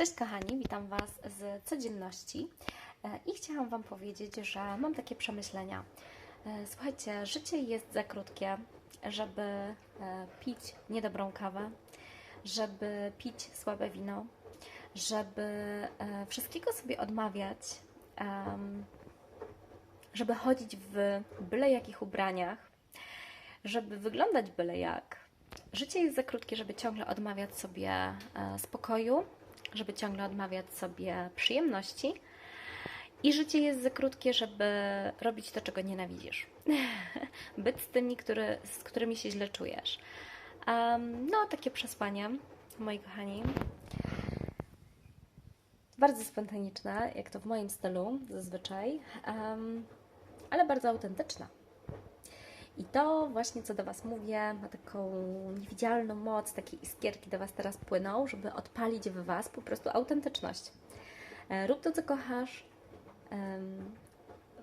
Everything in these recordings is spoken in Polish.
Cześć kochani, witam Was z codzienności E, i chciałam Wam powiedzieć, że mam takie przemyślenia. E, Słuchajcie, życie jest za krótkie, żeby e, pić niedobrą kawę, żeby pić słabe wino, żeby wszystkiego sobie odmawiać, żeby chodzić w byle jakich ubraniach, żeby wyglądać byle jak. Życie jest za krótkie, żeby ciągle odmawiać sobie spokoju, żeby ciągle odmawiać sobie przyjemności. I życie jest za krótkie, żeby robić to, czego nienawidzisz. Być z tymi, który, z którymi się źle czujesz. Em, no, takie przesłanie, moi kochani. Bardzo spontaniczne, jak to w moim stylu zazwyczaj, em, ale bardzo autentyczne. I to właśnie, co do Was mówię, ma taką niewidzialną moc, takie iskierki do Was teraz płyną, żeby odpalić w Was po prostu autentyczność. E, Rób to, co kochasz.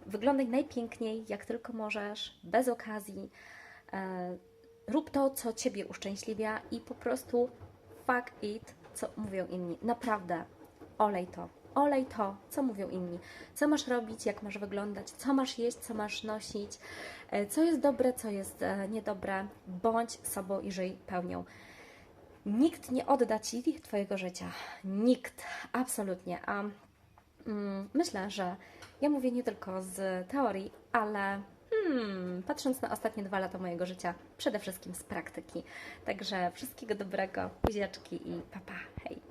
Wyglądaj najpiękniej, jak tylko możesz, bez okazji. E, Rób to, co Ciebie uszczęśliwia i po prostu fuck it, co mówią inni. Naprawdę, olej to. Olej to, co mówią inni. Co masz robić, jak masz wyglądać, co masz jeść, co masz nosić, e, co jest dobre, co jest e, niedobre. Bądź sobą i żyj pełnią. Nikt nie odda Ci Twojego życia. Nikt, absolutnie. A mm, myślę, że ja mówię nie tylko z teorii, ale hmm, patrząc na ostatnie dwa lata mojego życia, przede wszystkim z praktyki. Także wszystkiego dobrego, buziaczki i papa, hej!